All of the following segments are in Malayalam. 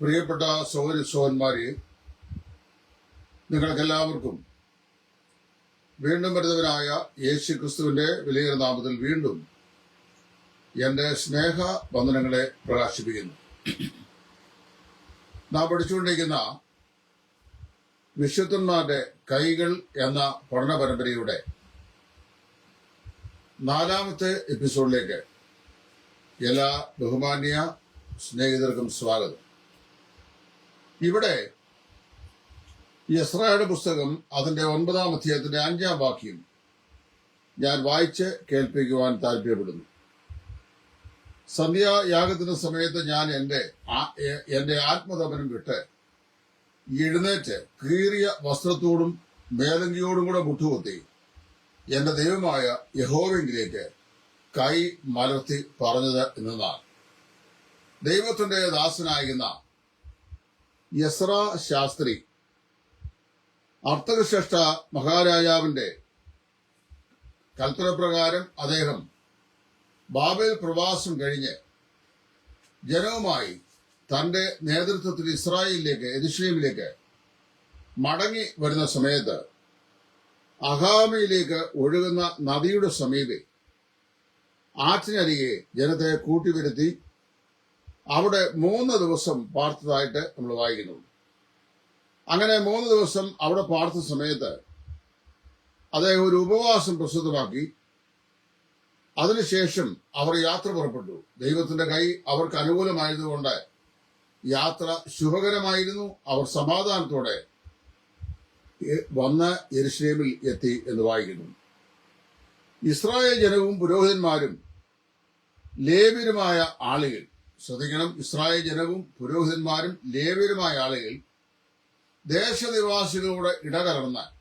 പ്രിയപ്പെട്ട സഹോദരി സോഹന്മാരെ നിങ്ങൾക്കെല്ലാവർക്കും വീണ്ടും വരുന്നവനായ യേശു ക്രിസ്തുവിന്റെ വിലയേറെ നാമത്തിൽ വീണ്ടും എന്റെ സ്നേഹ വന്ദനങ്ങളെ പ്രകാശിപ്പിക്കുന്നു. നാം പഠിച്ചുകൊണ്ടിരിക്കുന്ന വിശുദ്ധന്മാരുടെ കൈകൾ എന്ന പഠന പരമ്പരയുടെ നാലാമത്തെ എപ്പിസോഡിലേക്ക് എല്ലാ ബഹുമാന്യ സ്നേഹിതർക്കും സ്വാഗതം. ഇവിടെ യസ്രായുടെ പുസ്തകം അതിന്റെ ഒൻപതാം അധ്യായത്തിന്റെ അഞ്ചാം വാക്യം ഞാൻ വായിച്ച് കേൾപ്പിക്കുവാൻ താല്പര്യപ്പെടുന്നു. സന്ധ്യായാഗത്തിന്റെ സമയത്ത് ഞാൻ എന്റെ എന്റെ ആത്മതപനം വിട്ട് എഴുന്നേറ്റ് കീറിയ വസ്ത്രത്തോടും മേലങ്കിയോടും കൂടെ മുട്ടുകുത്തി എന്റെ ദൈവമായ യഹോവെങ്കിലേക്ക് കൈ മലർത്തി പറഞ്ഞത് എന്നതാണ്. ദൈവത്തിന്റെ ദാസനായിരുന്ന യസ്ര ശാസ്ത്രി. അർത്ഥകശ്രേഷ്ഠ മഹാരാജാവിന്റെ കൽപ്പനപ്രകാരം അദ്ദേഹം ബാബേൽ പ്രവാസം കഴിഞ്ഞ് ജനവുമായി തന്റെ നേതൃത്വത്തിൽ ഇസ്രായേലിലേക്ക് എരുഷലേമിലേക്ക് മടങ്ങി വരുന്ന സമയത്ത് അഹാമയിലേക്ക് ഒഴുകുന്ന നദിയുടെ സമീപെ ആറ്റിനരികെ ജനത്തെ കൂട്ടിവരുത്തി അവിടെ മൂന്ന് ദിവസം പാർത്തതായിട്ട് നമ്മൾ വായിക്കുന്നു. അങ്ങനെ മൂന്ന് ദിവസം അവിടെ പാർത്ത സമയത്ത് അദ്ദേഹം ഒരു ഉപവാസം പ്രസിദ്ധമാക്കി. അതിനുശേഷം അവർ യാത്ര പുറപ്പെട്ടു. ദൈവത്തിന്റെ കൈ അവർക്ക് അനുകൂലമായതുകൊണ്ട് യാത്ര ശുഭകരമായിരുന്നു. അവർ സമാധാനത്തോടെ വന്ന് യെരുഷലേമിൽ എത്തി എന്ന് വായിക്കുന്നു. ഇസ്രായേൽ ജനവും പുരോഹിതന്മാരും ലേബിരുമായ ആളുകൾ ശ്രദ്ധിക്കണം. ഇസ്രായേൽ ജനവും പുരോഹിതന്മാരും ലേവ്യരുമായ ആളുകൾ ദേശനിവാസികളോട് ഇടകലർന്ന്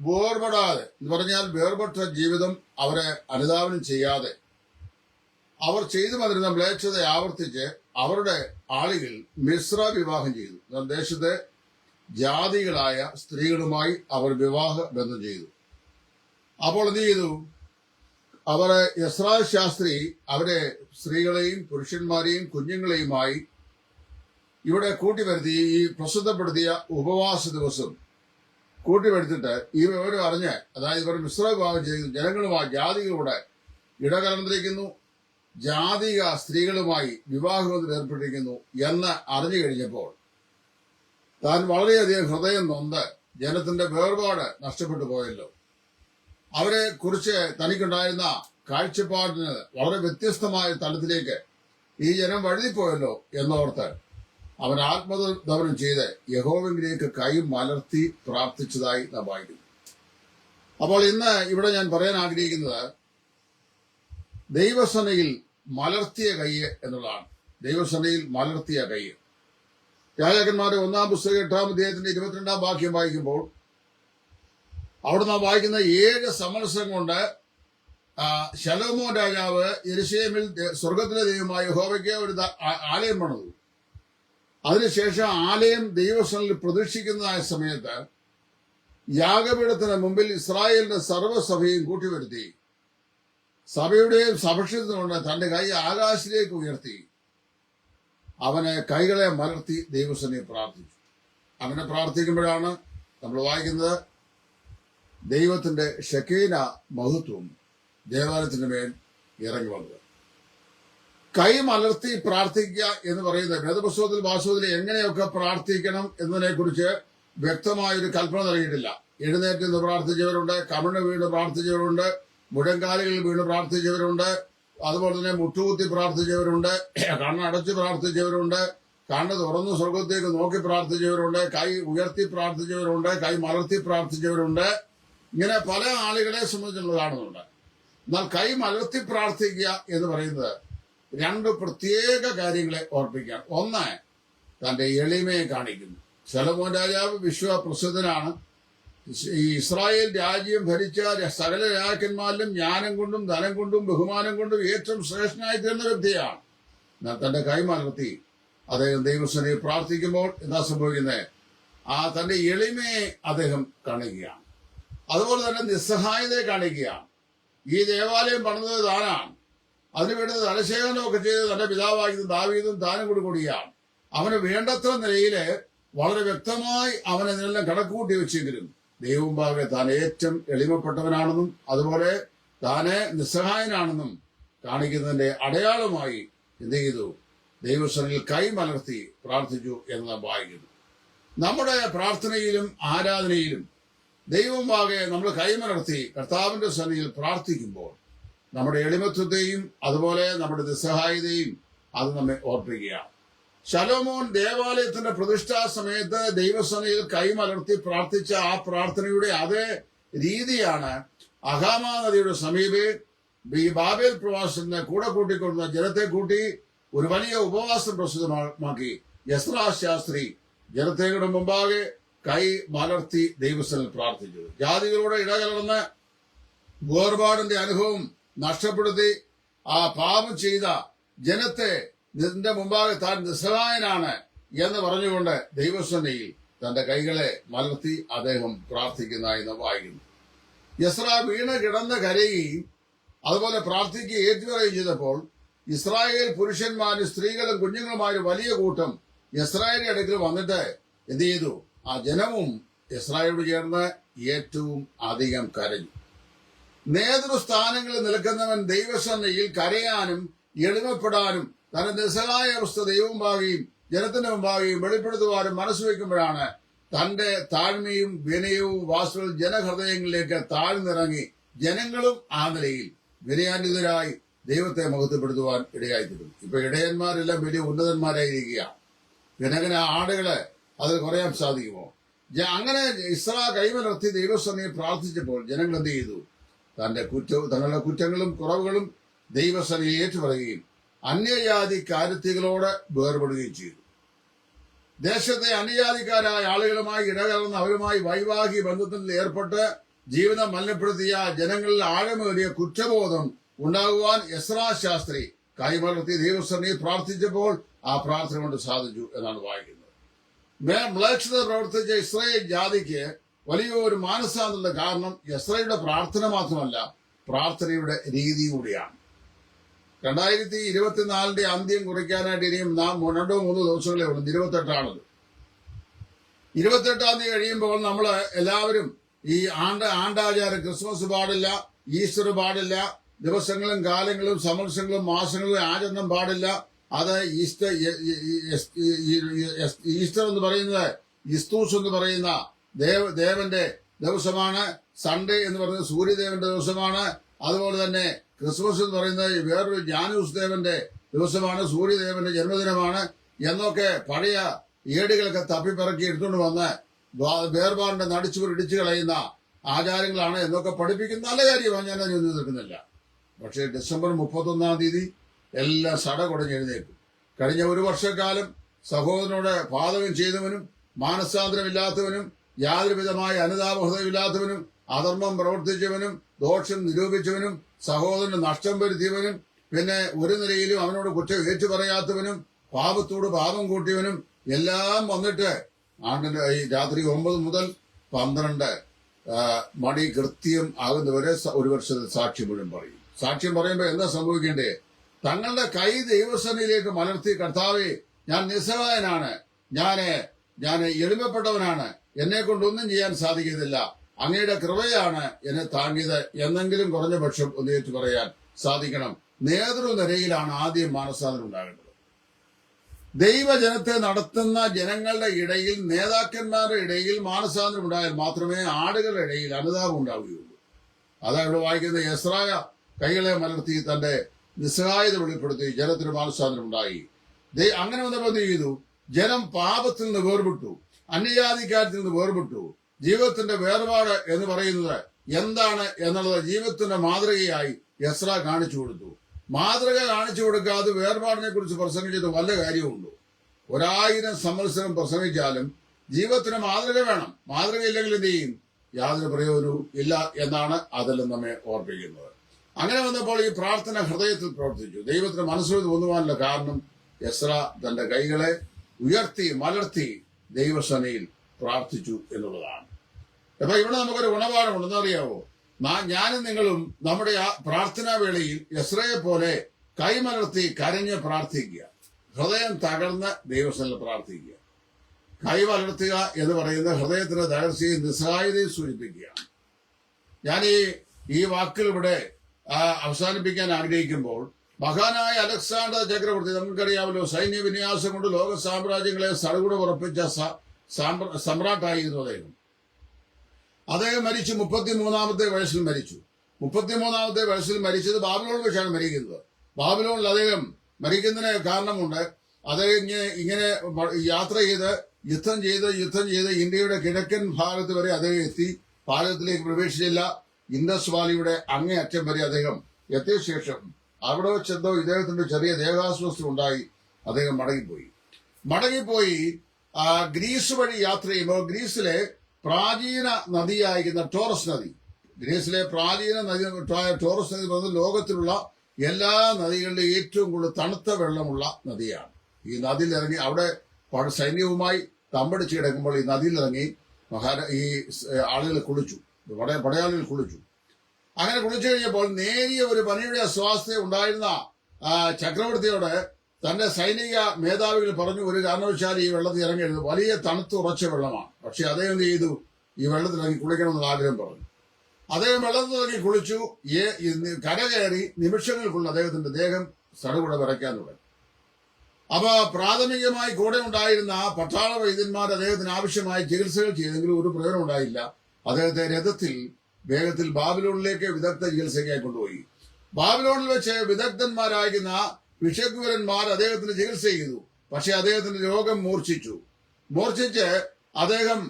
വേർപെടാതെ എന്ന് പറഞ്ഞാൽ വേർപെട്ട ജീവിതം അവരെ അനുധാവനം ചെയ്യാതെ അവർ ചെയ്തു വന്നിരുന്ന മ്ലേച്ഛത ആവർത്തിച്ച് അവരുടെ ആളുകൾ മിശ്ര വിവാഹം ചെയ്തു. ദേശത്തെ ജാതികളായ സ്ത്രീകളുമായി അവർ വിവാഹ ബന്ധം ചെയ്തു. അപ്പോൾ എന്ത് ചെയ്തു? അവരെ യസ്രാ ശാസ്ത്രി അവരെ സ്ത്രീകളെയും പുരുഷന്മാരെയും കുഞ്ഞുങ്ങളെയുമായി ഇവിടെ കൂട്ടിവരുത്തി ഈ പ്രസിദ്ധപ്പെടുത്തിയ ഉപവാസ ദിവസം കൂട്ടിവരുത്തിട്ട് ഈ വിവരം അറിഞ്ഞ് അതായത് ഇവർ മിശ്ര വിവാഹം ചെയ്തു ജനങ്ങളുമായി ജാതികളുടെ ഇടകലർന്നിരിക്കുന്നു ജാതിക സ്ത്രീകളുമായി വിവാഹബന്ധത്തിൽ ഏർപ്പെട്ടിരിക്കുന്നു എന്ന് അറിഞ്ഞു കഴിഞ്ഞപ്പോൾ താൻ വളരെയധികം ഹൃദയം നൊന്ത് ജനത്തിന്റെ വേർപാട് നഷ്ടപ്പെട്ടു പോയല്ലോ. അവരെ കുറിച്ച് തനിക്കുണ്ടായിരുന്ന കാഴ്ചപ്പാടിന് വളരെ വ്യത്യസ്തമായ തലത്തിലേക്ക് ഈ ജനം വഴുതിപ്പോയല്ലോ എന്നോർത്ത് അവൻ ആത്മദമനം ചെയ്ത് യഹോവെങ്കിലേക്ക് കൈ മലർത്തി പ്രാർത്ഥിച്ചതായി നാം വായിക്കുന്നു. അപ്പോൾ ഇന്ന് ഇവിടെ ഞാൻ പറയാൻ ആഗ്രഹിക്കുന്നത് ദൈവസനയിൽ മലർത്തിയ കയ്യ് എന്നുള്ളതാണ്. ദൈവസനയിൽ മലർത്തിയ കയ്യ് രാജാക്കന്മാരുടെ ഒന്നാം പുസ്തകം എട്ടാം അധ്യായത്തിന്റെ ഇരുപത്തിരണ്ടാം വാക്യം വായിക്കുമ്പോൾ അവിടെ നാം വായിക്കുന്ന ഏഴ് സമരസം കൊണ്ട് ശലോമോ രാജാവ് എരിശേമിൽ സ്വർഗത്തിലെ ദൈവമായ യഹോവയ്ക്ക് ഒരു ആലയം പണിതു. അതിനുശേഷം ആലയം ദൈവസ്ഥലിൽ പ്രതീക്ഷിക്കുന്നതായ സമയത്ത് യാഗപീഠത്തിന് മുമ്പിൽ ഇസ്രായേലിന്റെ സർവസഭയും കൂട്ടിവരുത്തി സഭയുടെയും സഭക്ഷ്യത്തിനുകൊണ്ട് തന്റെ കൈ ആകാശത്തിലേക്ക് ഉയർത്തി അവനെ കൈകളെ മലർത്തി ദൈവസനെ പ്രാർത്ഥിച്ചു. അവനെ പ്രാർത്ഥിക്കുമ്പോഴാണ് നമ്മൾ വായിക്കുന്നത് ദൈവത്തിന്റെ ഷക്കീന മഹത്വം ദേവാലയത്തിന് മേൽ ഇറങ്ങി വന്നത്. കൈ മലർത്തി പ്രാർത്ഥിക്കുക എന്ന് പറയുന്നത് വേദപുസ്തകത്തിൽ വാസ്തവത്തിൽ എങ്ങനെയൊക്കെ പ്രാർത്ഥിക്കണം എന്നതിനെ കുറിച്ച് വ്യക്തമായ ഒരു കൽപ്പന നൽകിയിട്ടില്ല. എഴുന്നേറ്റ് നിന്ന് പ്രാർത്ഥിച്ചവരുണ്ട് കമിണ് വീണ് പ്രാർത്ഥിച്ചവരുണ്ട് മുഴങ്കാലുകളിൽ വീണ് പ്രാർത്ഥിച്ചവരുണ്ട് അതുപോലെ തന്നെ മുട്ടുകുത്തി പ്രാർത്ഥിച്ചവരുണ്ട് കണ്ണടച്ച് പ്രാർത്ഥിച്ചവരുണ്ട് കണ്ണ് തുറന്ന് സ്വർഗത്തേക്ക് നോക്കി പ്രാർത്ഥിച്ചവരുണ്ട് കൈ ഉയർത്തി പ്രാർത്ഥിച്ചവരുണ്ട് കൈ മലർത്തി പ്രാർത്ഥിച്ചവരുണ്ട്. ഇങ്ങനെ പല ആളുകളെ സംബന്ധിച്ചുള്ള കാണുന്നുണ്ട് എന്നാൽ കൈ മലർത്തി പ്രാർത്ഥിക്കുക എന്ന് പറയുന്നത് രണ്ട് പ്രത്യേക കാര്യങ്ങളെ ഓർപ്പിക്കാൻ ഒന്ന് തന്റെ എളിമയെ കാണിക്കുന്നു. ശലമോൻ രാജാവ് വിശ്വ പ്രസിദ്ധനാണ്. ഈ ഇസ്രായേൽ രാജ്യം ഭരിച്ച സകല രാജാക്കന്മാരിലും ജ്ഞാനം കൊണ്ടും ധനം കൊണ്ടും ബഹുമാനം കൊണ്ടും ഏറ്റവും ശ്രേഷ്ഠനായി തീർന്ന വ്യക്തിയാണ്. എന്നാൽ തന്റെ കൈ മലർത്തി അദ്ദേഹം ദൈവസ്ഥനെ പ്രാർത്ഥിക്കുമ്പോൾ എന്താ സംഭവിക്കുന്നത്? ആ തന്റെ എളിമയെ അദ്ദേഹം കാണിക്കുകയാണ് അതുപോലെ തന്നെ നിസ്സഹായതയെ കാണിക്കുകയാണ്. ഈ ദേവാലയം പണിതത് താനാണ്. അതിനുവേണ്ടി ധനശേഖരമൊക്കെ ചെയ്ത് തന്റെ പിതാവായതും ദാവീദും താനും കൂടി കൂടിയാണ് അവന് വേണ്ടത്ര നിലയിൽ വളരെ വ്യക്തമായി അവനെ നിലനിന്ന് കണക്കുകൂട്ടി വെച്ചെങ്കിലും ദൈവം പാകെ താൻ ഏറ്റവും എളിമപ്പെട്ടവനാണെന്നും അതുപോലെ താനെ നിസ്സഹായനാണെന്നും കാണിക്കുന്നതിന്റെ അടയാളമായി എന്ത് ചെയ്തു? ദൈവസ്വനിൽ കൈമലർത്തി പ്രാർത്ഥിച്ചു എന്ന് വായിക്കുന്നു. നമ്മുടെ പ്രാർത്ഥനയിലും ആരാധനയിലും ദൈവമാകെ നമ്മൾ കൈമലർത്തി കർത്താവിന്റെ സന്നിധിയിൽ പ്രാർത്ഥിക്കുമ്പോൾ നമ്മുടെ എളിമത്വത്തെയും അതുപോലെ നമ്മുടെ നിസ്സഹായതയും അത് നമ്മെ ഓർപ്പിക്കുകയാണ്. ശലോമോൻ ദേവാലയത്തിന്റെ പ്രതിഷ്ഠാ സമയത്ത് ദൈവസനയിൽ കൈമലർത്തി പ്രാർത്ഥിച്ച ആ പ്രാർത്ഥനയുടെ അതേ രീതിയാണ് അഹാമ നദിയുടെ സമീപേ ഈ ബാബേൽ പ്രവാസത്തിന് കൂടെ കൂട്ടിക്കൊണ്ടുന്ന ജനത്തെ കൂട്ടി ഒരു വലിയ ഉപവാസം പ്രസിദ്ധമാക്കി യസ്രാ ശാസ്ത്രി ജനത്തെ മുമ്പാകെ കൈ മലർത്തി ദൈവസ്ഥനിൽ പ്രാർത്ഥിച്ചു. ജാതികളോട് ഇടകലർന്ന് വേർപാടിന്റെ അനുഭവം നഷ്ടപ്പെടുത്തി ആ പാപം ചെയ്ത ജനത്തെ നിന്റെ മുമ്പാകെ താൻ നിസ്സഹായനാണ് എന്ന് പറഞ്ഞുകൊണ്ട് ദൈവസ്വനയിൽ തന്റെ കൈകളെ മലർത്തി അദ്ദേഹം പ്രാർത്ഥിക്കുന്നതായി നാം വായിക്കുന്നു. യസ്ര വീണ് കിടന്ന് കരയുകയും അതുപോലെ പ്രാർത്ഥിക്കുകയും ഏറ്റുപറയുകയും ചെയ്തപ്പോൾ ഇസ്രായേൽ പുരുഷന്മാരും സ്ത്രീകളും കുഞ്ഞുങ്ങളുമായ വലിയ കൂട്ടം ഇസ്രായേലിന്റെ അടുക്കൽ വന്നിട്ട് എന്ത് ചെയ്തു? ആ ജനവും ഇസ്രായേലോട് ചേർന്ന് ഏറ്റവും അധികം കരഞ്ഞു. നേതൃസ്ഥാനങ്ങളിൽ നിൽക്കുന്നവൻ ദൈവസന്നയിൽ കരയാനും എളിമപ്പെടാനും തന്റെ നിസ്സഹായ അവസ്ഥ ദൈവം ഭാവിയും ജനത്തിന്റെ മുമ്പാകെയും വെളിപ്പെടുത്തുവാനും മനസ്സ് വയ്ക്കുമ്പോഴാണ് തന്റെ താഴ്മയും വിനയവും വാസ്തുവിൽ ജനഹൃദയങ്ങളിലേക്ക് താഴ്ന്നിറങ്ങി ജനങ്ങളും ആ നിലയിൽ വിനയാന്വിതരായി ദൈവത്തെ മഹത്വപ്പെടുത്തുവാൻ ഇടയായിത്തീരും ഇപ്പൊ ഇടയന്മാരെല്ലാം വലിയ ഉന്നതന്മാരായിരിക്കുക ജനകന ആടുകളെ അതിൽ കുറയാൻ സാധിക്കുമോ? അങ്ങനെ ഇസ്ര കൈമലർത്തി ദൈവസ്വനിയെ പ്രാർത്ഥിച്ചപ്പോൾ ജനങ്ങൾ എന്ത് ചെയ്തു? തന്റെ കുറ്റവും തങ്ങളുടെ കുറ്റങ്ങളും കുറവുകളും ദൈവസനയെ ഏറ്റുപറയുകയും അന്യജാതി കാര്യത്തികളോട് വേർപെടുകയും ചെയ്തു. ദേശത്തെ അന്യജാതിക്കാരായ ആളുകളുമായി ഇടകലർന്ന് അവരുമായി വൈവാഹിക ബന്ധത്തിൽ ഏർപ്പെട്ട് ജീവിതം മലിനപ്പെടുത്തിയ ജനങ്ങളിൽ ആഴമേറിയ കുറ്റബോധം ഉണ്ടാകുവാൻ എസ്രാ ശാസ്ത്രി കൈമലർത്തി ദൈവസനയെ പ്രാർത്ഥിച്ചപ്പോൾ ആ പ്രാർത്ഥന കൊണ്ട് സാധിച്ചു എന്നാണ് വായിക്കുന്നത്. മ്ലേച്ഛത പ്രവർത്തിച്ച ഇസ്രായേൽ ജാതിക്ക് വലിയ ഒരു മാനസാന്തരുടെ കാരണം ഇസ്രയുടെ പ്രാർത്ഥന മാത്രമല്ല പ്രാർത്ഥനയുടെ രീതി കൂടിയാണ്. രണ്ടായിരത്തി ഇരുപത്തിനാലിന്റെ അന്ത്യം കുറിക്കാനായിട്ട് ഇനിയും നാം രണ്ടോ മൂന്നോ ദിവസങ്ങളേ ഉള്ളൂ. ഇരുപത്തെട്ടാണത്. ഇരുപത്തെട്ടാം തീയതി കഴിയുമ്പോൾ നമ്മൾ എല്ലാവരും ഈ ആണ്ട ആണ്ടാചാരം ക്രിസ്മസ് പാടില്ല ഈസ്റ്റർ പാടില്ല ദിവസങ്ങളും കാലങ്ങളും സമർശങ്ങളും മാസങ്ങളും ആചരണം പാടില്ല അത് ഈസ്റ്റർ ഈസ്റ്റർ എന്ന് പറയുന്നത് ഇസ്തൂസ് എന്ന് പറയുന്ന ദേവ ദേവന്റെ ദിവസമാണ് സൺഡേ എന്ന് പറയുന്നത് സൂര്യദേവന്റെ ദിവസമാണ് അതുപോലെ തന്നെ ക്രിസ്മസ് എന്ന് പറയുന്നത് വേറൊരു ജാനൂസ് ദേവന്റെ ദിവസമാണ് സൂര്യദേവന്റെ ജന്മദിനമാണ് എന്നൊക്കെ പഴയ ഏടുകളൊക്കെ തപ്പിപ്പിറക്കി എടുത്തുകൊണ്ട് വന്ന് വേർപാടിന്റെ നടിച്ചു ഇടിച്ചു കളയുന്ന ആചാരങ്ങളാണ് എന്നൊക്കെ പഠിപ്പിക്കുന്ന നല്ല കാര്യമാണ് ഞാൻ അതിനൊന്നും നിൽക്കുന്നില്ല പക്ഷേ ഡിസംബർ മുപ്പത്തൊന്നാം തീയതി എല്ലാം സട കുടഞ്ഞെഴുന്നേക്കും കഴിഞ്ഞ ഒരു വർഷക്കാലം സഹോദരനോട് പാതകം ചെയ്തവനും മാനസാന്തരമില്ലാത്തവനും യാതൊരുവിധമായ അനുതാപഹൃതമില്ലാത്തവനും അധർമ്മം പ്രവർത്തിച്ചവനും ദോഷം നിരൂപിച്ചവനും സഹോദരന് നഷ്ടം വരുത്തിയവനും പിന്നെ ഒരു നിലയിലും അവനോട് കുറ്റം ഏറ്റു പറയാത്തവനും പാപത്തോട് പാപം കൂട്ടിയവനും എല്ലാം വന്നിട്ട് ആണ്ടിന്റെ ഈ രാത്രി ഒമ്പത് മുതൽ പന്ത്രണ്ട് മണി കൃത്യം ആകുന്നവരെ ഒരു വർഷത്തെ സാക്ഷ്യം മുഴുവൻ പറയും. സാക്ഷ്യം പറയുമ്പോൾ എന്താ സംഭവിക്കേണ്ടേ തങ്ങളുടെ കൈ ദൈവസനയിലേക്ക് മലർത്തി കർത്താവെ ഞാൻ നിസ്സഹായനാണ്. ഞാൻ ഞാൻ എളിമപ്പെട്ടവനാണ്. എന്നെ കൊണ്ടൊന്നും ചെയ്യാൻ സാധിക്കുന്നില്ല അങ്ങയുടെ കൃപയാണ് എന്നെ താങ്ങിയത്. എന്നെങ്കിലും കുറഞ്ഞ പക്ഷം പറയാൻ സാധിക്കണം. നേതൃനിരയിലാണ് ആദ്യം മാനസാന്തരം ഉണ്ടാകേണ്ടത്. ദൈവജനത്തെ നടത്തുന്ന ജനങ്ങളുടെ ഇടയിൽ നേതാക്കന്മാരുടെ ഇടയിൽ മാനസാന്തരം ഉണ്ടായാൽ മാത്രമേ ആടുകളുടെ ഇടയിൽ അനുതാപം ഉണ്ടാവുകയുള്ളൂ. അതാണ് ഇവിടെ വായിക്കുന്ന യസ്രായ കൈകളെ മലർത്തി തന്റെ നിസ്സഹായത വെളിപ്പെടുത്തി ജനത്തിന് മാനസാന്തരം ഉണ്ടായി. അങ്ങനെ വന്നപ്പോൾ എന്ത് ചെയ്തു? ജനം പാപത്തിൽ നിന്ന് വേർപെട്ടു. അന്യജാതിക്കാരത്തിൽ നിന്ന് വേർപെട്ടു. ജീവിതത്തിന്റെ വേർപാട് എന്ന് പറയുന്നത് എന്താണ് എന്നുള്ളത് ജീവിതത്തിന്റെ മാതൃകയായി യസ്ര കാണിച്ചു കൊടുത്തു. മാതൃക കാണിച്ചു കൊടുക്കാതെ വേർപാടിനെ കുറിച്ച് പ്രസംഗിച്ചത് വല്ല കാര്യമുണ്ടോ? ഒരായിരം സമ്മത്സരം പ്രസംഗിച്ചാലും ജീവിതത്തിന് മാതൃക വേണം. മാതൃക ഇല്ലെങ്കിൽ എന്ത് ചെയ്യും? യാതൊരു പ്രയോജനവും ഇല്ല എന്നാണ് അതെല്ലാം നമ്മെ ഓർപ്പിക്കുന്നത്. അങ്ങനെ വന്നപ്പോൾ ഈ പ്രാർത്ഥന ഹൃദയത്തിൽ പ്രവർത്തിച്ചു. ദൈവത്തിന് മനസ്സിൽ തോന്നുവാനുള്ള കാരണം എസ്ര തന്റെ കൈകളെ ഉയർത്തി മലർത്തി ദൈവസനയിൽ പ്രാർത്ഥിച്ചു എന്നുള്ളതാണ്. അപ്പൊ ഇവിടെ നമുക്കൊരു ഗുണപാഠമുണ്ടെന്ന് അറിയാവോ? ഞാനും നിങ്ങളും നമ്മുടെ ആ പ്രാർത്ഥനാ വേളയിൽ എസ്രയെ പോലെ കൈമലർത്തി കരഞ്ഞ് പ്രാർത്ഥിക്കുക. ഹൃദയം തകർന്ന് ദൈവസനിൽ പ്രാർത്ഥിക്കുക. കൈ വളർത്തുക എന്ന് പറയുന്ന ഹൃദയത്തിന്റെ തകർച്ചയും നിസ്സഹായതയും സൂചിപ്പിക്കുകയാണ്. ഞാൻ ഈ ഈ ഇവിടെ അവസാനിപ്പിക്കാൻ ആഗ്രഹിക്കുമ്പോൾ മഹാനായ അലക്സാണ്ടർ ചക്രവർത്തി നമുക്കറിയാമല്ലോ സൈന്യ വിന്യാസം കൊണ്ട് ലോക സാമ്രാജ്യങ്ങളെ സടകുട ഉറപ്പിച്ച സ- സാമ്ര- സമ്രാട്ടായിരുന്നു അദ്ദേഹം. അദ്ദേഹം മരിച്ചു മുപ്പത്തിമൂന്നാമത്തെ വയസ്സിൽ മരിച്ചു. മുപ്പത്തിമൂന്നാമത്തെ വയസ്സിൽ മരിച്ചത് ബാബിലോൺ വെച്ചാണ് മരിക്കുന്നത്. ബാബിലോണിൽ അദ്ദേഹം മരിക്കുന്നതിന് കാരണമുണ്ട്. അദ്ദേഹം ഇങ്ങനെ ഇങ്ങനെ യാത്ര ചെയ്ത് യുദ്ധം ചെയ്ത് യുദ്ധം ചെയ്ത് ഇന്ത്യയുടെ കിഴക്കൻ ഭാഗത്ത് വരെ അദ്ദേഹം എത്തി. ഭാരതത്തിലേക്ക് പ്രവേശിച്ചില്ല. ഇൻഡസ് വാലിയുടെ അങ്ങേ അറ്റം വരെ അദ്ദേഹം എത്തിയ ശേഷം അവിടെ വെച്ചെന്തോ ഇദ്ദേഹത്തിന്റെ ചെറിയ ദേഹാസ്വസ്ഥ ഉണ്ടായി. അദ്ദേഹം മടങ്ങിപ്പോയി. മടങ്ങിപ്പോയി ഗ്രീസ് വഴി യാത്ര ചെയ്യുമ്പോൾ ഗ്രീസിലെ പ്രാചീന നദിയായിരിക്കുന്ന ടോറസ് നദി. ഗ്രീസിലെ പ്രാചീന നദി ടോറസ് നദി പറയുന്നത് ലോകത്തിലുള്ള എല്ലാ നദികളിലും ഏറ്റവും കൂടുതൽ തണുത്ത വെള്ളമുള്ള നദിയാണ്. ഈ നദിയിൽ ഇറങ്ങി അവിടെ സൈന്യവുമായി തമ്പടിച്ച് കിടക്കുമ്പോൾ ഈ നദിയിൽ ഇറങ്ങി മഹാരാ ഈ ആളുകൾ കുളിച്ചു. പട പടയാളികൾ കുളിച്ചു. അങ്ങനെ കുളിച്ചു കഴിഞ്ഞപ്പോൾ നേരിയ ഒരു പനിയുടെ അസ്വാസ്ഥ ഉണ്ടായിരുന്ന ചക്രവർത്തിയോട് തന്റെ സൈനിക മേധാവികൾ പറഞ്ഞു ഒരു കാരണവശാലും ഈ വെള്ളത്തിൽ ഇറങ്ങരുത്. വലിയ തണുത്ത് ഉറച്ച വെള്ളമാണ്. പക്ഷെ അദ്ദേഹം എന്ത് ചെയ്തു? ഈ വെള്ളത്തിൽ ഇറങ്ങി കുളിക്കണമെന്ന് ആഗ്രഹം പറഞ്ഞു. അദ്ദേഹം വെള്ളത്തിൽ ഇറങ്ങി കുളിച്ചു. കര കയറി നിമിഷങ്ങൾക്കുള്ള അദ്ദേഹത്തിന്റെ ദേഹം സടുകൂടെ വിറയ്ക്കാൻ തുടങ്ങി. അപ്പൊ പ്രാഥമികമായി കൂടെ ഉണ്ടായിരുന്ന പട്ടാള വൈദ്യന്മാർ അദ്ദേഹത്തിന് ആവശ്യമായ ചികിത്സകൾ ചെയ്തെങ്കിലും ഒരു പ്രയോജനം ഉണ്ടായില്ല. അദ്ദേഹത്തെ രഥത്തിൽ വേഗത്തിൽ ബാബിലോണിലേക്ക് വിദഗ്ധ ചികിത്സയ്ക്കായി കൊണ്ടുപോയി. ബാബിലോണിൽ വെച്ച് വിദഗ്ധന്മാരായിരുന്ന വിഷക്കുവരന്മാർ അദ്ദേഹത്തിന് ചികിത്സ ചെയ്തു. പക്ഷെ അദ്ദേഹത്തിന്റെ രോഗം മൂർച്ഛിച്ചു. മൂർച്ഛിച്ച് അദ്ദേഹം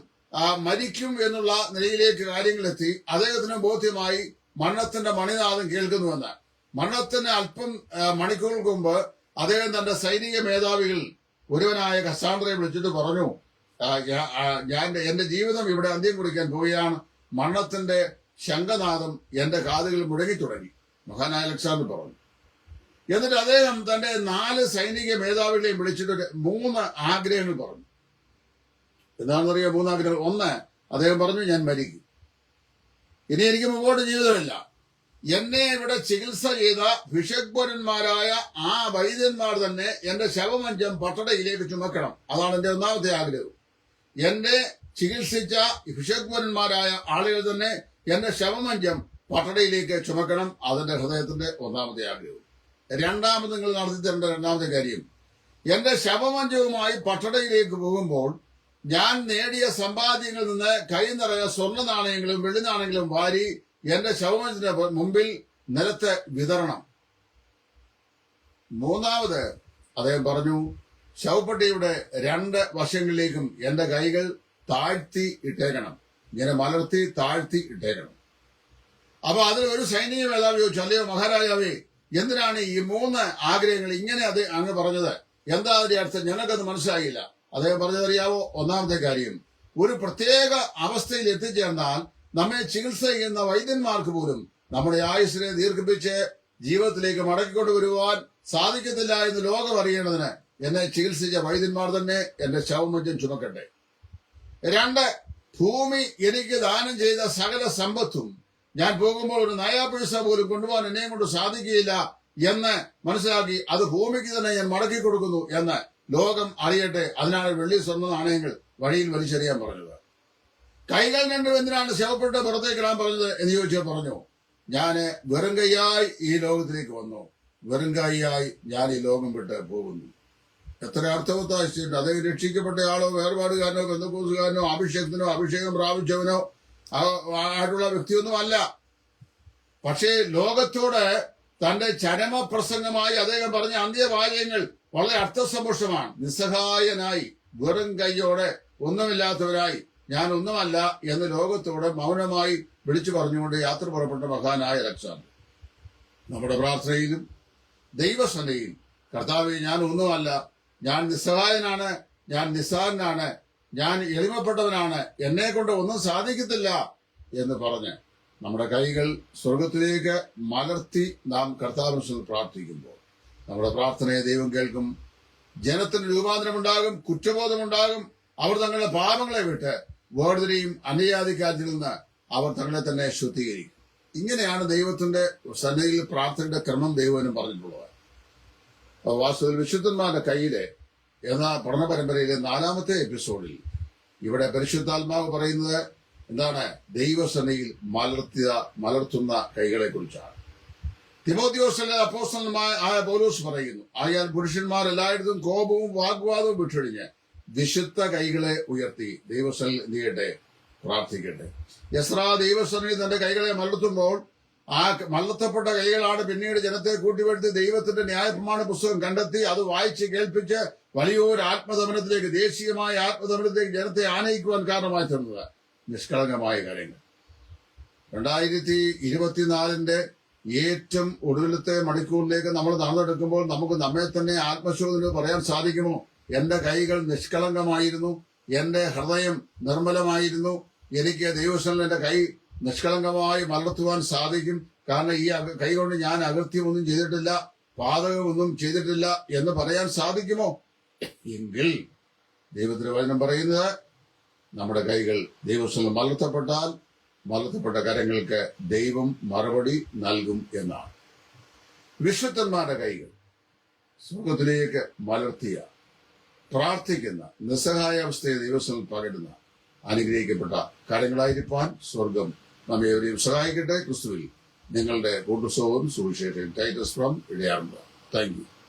മരിക്കും എന്നുള്ള നിലയിലേക്ക് കാര്യങ്ങളെത്തി. അദ്ദേഹത്തിന് ബോധ്യമായി മണ്ണത്തിന്റെ മണിനാഥം കേൾക്കുന്നുവെന്ന്. മണ്ണത്തിന് അല്പം മണിക്കൂർക്ക് മുമ്പ് അദ്ദേഹം തന്റെ സൈനിക മേധാവികൾ ഒരുവനായ കസാണ്ടറെ വിളിച്ചിട്ട് പറഞ്ഞു ഞാൻ എന്റെ ജീവിതം ഇവിടെ അന്ത്യം കുറിക്കാൻ പോവുകയാണ്. മണ്ണത്തിന്റെ ശംഖനാഥം എന്റെ കാതുകൾ മുഴങ്ങി തുടങ്ങി. മഹാനായ അലക്സാണ്ടർ പറഞ്ഞു. എന്നിട്ട് അദ്ദേഹം തന്റെ നാല് സൈനിക മേധാവികളെയും വിളിച്ചിട്ട് മൂന്ന് ആഗ്രഹങ്ങൾ പറഞ്ഞു. എന്താണെന്നറിയാം മൂന്ന് ആഗ്രഹങ്ങൾ ഒന്ന് അദ്ദേഹം പറഞ്ഞു ഞാൻ മരിക്കും. ഇനി എനിക്ക് മുമ്പോട്ട് ജീവിതമില്ല. എന്നെ ഇവിടെ ചികിത്സ ചെയ്ത ഭിഷഗ്വരന്മാരായ ആ വൈദ്യന്മാർ തന്നെ എന്റെ ശവമഞ്ചം പട്ടടയിലേക്ക് ചുമക്കണം. അതാണ് എന്റെ ഒന്നാമത്തെ ആഗ്രഹം. എന്റെ ചികിത്സിച്ച ഭിഷഗ്വരന്മാരായ ആളുകൾ തന്നെ എന്റെ ശവമഞ്ചം പട്ടടയിലേക്ക് ചുമക്കണം അതെന്റെ ഹൃദയത്തിന്റെ ഒന്നാമത്തെ ആഗ്രഹം. രണ്ടാമത് നിങ്ങൾ നടത്തി തരേണ്ട രണ്ടാമത്തെ കാര്യം എന്റെ ശവമഞ്ചവുമായി പട്ടടയിലേക്ക് പോകുമ്പോൾ ഞാൻ നേടിയ സമ്പാദ്യങ്ങളിൽ നിന്ന് കൈ നിറയെ സ്വർണ നാണയങ്ങളും വെള്ളി നാണയങ്ങളും വാരി എന്റെ ശവമഞ്ചിന്റെ മുമ്പിൽ നിലത്ത് വിതരണം. മൂന്നാമത് അദ്ദേഹം പറഞ്ഞു ശവപ്പെട്ടിയുടെ രണ്ട് വശങ്ങളിലേക്കും എന്റെ കൈകൾ താഴ്ത്തി ഇട്ടേക്കണം. ഇങ്ങനെ മലർത്തി താഴ്ത്തി ഇട്ടേക്കണം. അപ്പൊ അതിൽ ഒരു സൈനിക മേധാവി ചോദിച്ചു മഹാരാജാവേ എന്തിനാണ് ഈ മൂന്ന് ആഗ്രഹങ്ങൾ ഇങ്ങനെ അത് അങ്ങ് പറഞ്ഞത്? എന്താ അതിന്റെ അർത്ഥം? ഞങ്ങൾക്കത് മനസ്സിലായില്ല. അദ്ദേഹം പറഞ്ഞതറിയാവോ ഒന്നാമത്തെ കാര്യം ഒരു പ്രത്യേക അവസ്ഥയിൽ എത്തിച്ചേർന്നാൽ നമ്മെ ചികിത്സ ചെയ്യുന്ന വൈദ്യന്മാർക്ക് പോലും നമ്മുടെ ആയുസ്സിനെ ദീർഘിപ്പിച്ച് ജീവിതത്തിലേക്ക് മടക്കിക്കൊണ്ടുവരുവാൻ സാധിക്കത്തില്ല എന്ന് ലോകം അറിയേണ്ടതിന് എന്നെ ചികിത്സിച്ച വൈദ്യന്മാർ തന്നെ എന്റെ ശവമഞ്ചം ചുമക്കട്ടെ. രണ്ട് ഭൂമി എനിക്ക് ദാനം ചെയ്ത സകല സമ്പത്തും ഞാൻ പോകുമ്പോൾ ഒരു നയാ പോലും കൊണ്ടുപോകാൻ എന്നെയും കൊണ്ട് സാധിക്കുകയില്ല എന്ന് മനസ്സിലാക്കി അത് ഭൂമിക്ക് തന്നെ ഞാൻ മടക്കി കൊടുക്കുന്നു എന്ന് ലോകം അറിയട്ടെ. അതിനാണ് വെള്ളി സ്വർണ നാണയങ്ങൾ വഴിയിൽ വലിച്ചെറിയാൻ പറഞ്ഞത്. കൈകൾ രണ്ടും എന്തിനാണ് ശവപ്പെട്ട പുറത്തേക്ക് ഇടാൻ പറഞ്ഞത് എന്ന് ചോദിച്ചാൽ പറഞ്ഞു ഞാൻ വെറും കൈയായി ഈ ലോകത്തിലേക്ക് വന്നു. വെറും കൈയായി ഞാൻ ഈ ലോകം വിട്ട് പോകുന്നു. എത്ര അർത്ഥവത്തായ അദ്ദേഹം രക്ഷിക്കപ്പെട്ട ആളോ വേർപാടുകാരനോ ബന്ധുക്കൂസുകാരനോ അഭിഷേകത്തിനോ അഭിഷേകം പ്രാപിച്ചവനോ ആയിട്ടുള്ള വ്യക്തിയൊന്നും അല്ല. പക്ഷേ ലോകത്തോട് തന്റെ ചരമപ്രസംഗമായി അദ്ദേഹം പറഞ്ഞ അന്ത്യവാചകങ്ങൾ വളരെ അർത്ഥസമ്പുഷ്ടമാണ്. നിസ്സഹായനായി വെറും കൈയോടെ ഒന്നുമില്ലാത്തവരായി ഞാൻ ഒന്നുമല്ല എന്ന് ലോകത്തോട് മൗനമായി വിളിച്ചു പറഞ്ഞുകൊണ്ട് യാത്ര പുറപ്പെട്ട മഹാനായ അലക്സാണ്ടർ നമ്മുടെ പ്രാർത്ഥനയിലും ദൈവസനയിൽ കർത്താവ് ഞാൻ ഒന്നുമല്ല ഞാൻ നിസ്സഹായനാണ് ഞാൻ നിസ്സാരനാണ് ഞാൻ എളിമപ്പെട്ടവനാണ് എന്നെ കൊണ്ട് ഒന്നും സാധിക്കത്തില്ല എന്ന് പറഞ്ഞ് നമ്മുടെ കൈകൾ സ്വർഗത്തിലേക്ക് മലർത്തി നാം കർത്താവിന് പ്രാർത്ഥിക്കുമ്പോൾ നമ്മുടെ പ്രാർത്ഥനയെ ദൈവം കേൾക്കും. ജനത്തിന് രൂപാന്തരമുണ്ടാകും കുറ്റബോധമുണ്ടാകും. അവർ തങ്ങളുടെ പാപങ്ങളെ വിട്ട് വേർതിരിയും അന്യജാതിക്കാരിൽ നിന്ന് അവർ തങ്ങളെ തന്നെ ശുദ്ധീകരിക്കും. ഇങ്ങനെയാണ് ദൈവത്തിന്റെ സന്നിധിയിൽ പ്രാർത്ഥനയുടെ ക്രമം ദൈവനും പറഞ്ഞിട്ടുള്ളത്. വാസ്തുവിൽ വിശുദ്ധന്മാരുടെ കയ്യിലെ എന്ന പഠന പരമ്പരയിലെ നാലാമത്തെ എപ്പിസോഡിൽ ഇവിടെ പരിശുദ്ധാത്മാവ് പറയുന്നത് എന്താണ്? ദൈവസനയിൽ മലർത്തിയ മലർത്തുന്ന കൈകളെ കുറിച്ചാണ് തിമോത്യോസിലെ അപ്പോസ്റ്റലമായ ആയ പൗലോസ് പറയുന്നു ആയാൽ പുരുഷന്മാർ എല്ലായിടത്തും കോപവും വാഗ്വാദവും വിട്ടൊഴിഞ്ഞ് വിശുദ്ധ കൈകളെ ഉയർത്തി ദൈവസനിൽ എന്ത് പ്രാർത്ഥിക്കട്ടെ. യസ്രാ ദൈവസനയിൽ തന്റെ കൈകളെ മലർത്തുമ്പോൾ ആ മല്ലത്തപ്പെട്ട കൈകളാണ് പിന്നീട് ജനത്തെ കൂട്ടിവരുത്തി ദൈവത്തിന്റെ ന്യായപ്രമാണ പുസ്തകം കണ്ടെത്തി അത് വായിച്ച് കേൾപ്പിച്ച് വലിയൊരു ആത്മദമനത്തിലേക്ക് ദേശീയമായ ആത്മദമനത്തിലേക്ക് ജനത്തെ ആനയിക്കുവാൻ കാരണമായി തന്നത് നിഷ്കളങ്കമായ കാര്യങ്ങൾ. രണ്ടായിരത്തി ഇരുപത്തിനാലിന്റെ ഏറ്റവും ഒടുവിലത്തെ മണിക്കൂറിലേക്ക് നമ്മൾ നടന്നെടുക്കുമ്പോൾ നമുക്ക് നമ്മെ തന്നെ ആത്മശോധന പറയാൻ സാധിക്കുമോ? എന്റെ കൈകൾ നിഷ്കളങ്കമായിരുന്നു എന്റെ ഹൃദയം നിർമ്മലമായിരുന്നു എനിക്ക് ദൈവസ്ഥലിൽ എന്റെ കൈ നിഷ്കളങ്കമായി വളർത്തുവാൻ സാധിക്കും. കാരണം ഈ കൈകൊണ്ട് ഞാൻ അകൃത്യമൊന്നും ചെയ്തിട്ടില്ല പാതകമൊന്നും ചെയ്തിട്ടില്ല എന്ന് പറയാൻ സാധിക്കുമോ? എങ്കിൽ ദൈവത്തിന്റെ പറയുന്നത് നമ്മുടെ കൈകൾ ദൈവസ്ഥലം മലർത്തപ്പെട്ടാൽ മലർത്തപ്പെട്ട കരങ്ങൾക്ക് ദൈവം മറുപടി നൽകും എന്നാണ്. വിശുദ്ധന്മാരുടെ കൈകൾ സ്വർഗത്തിലേക്ക് മലർത്തിയ പ്രാർത്ഥിക്കുന്ന നിസ്സഹായാവസ്ഥയെ ദൈവസ്ഥലം പകരുന്ന അനുഗ്രഹിക്കപ്പെട്ട കരങ്ങളായിരിക്കാൻ സ്വർഗം നമ്മെ ഏവരെയും സഹായിക്കട്ടെ. ക്രിസ്തുവിൽ നിങ്ങളുടെ കൂട്ടുസവും സുവിശേഷം ടൈറ്റസ് ഫ്രം ഇടയാറുണ്ട്. Thank you.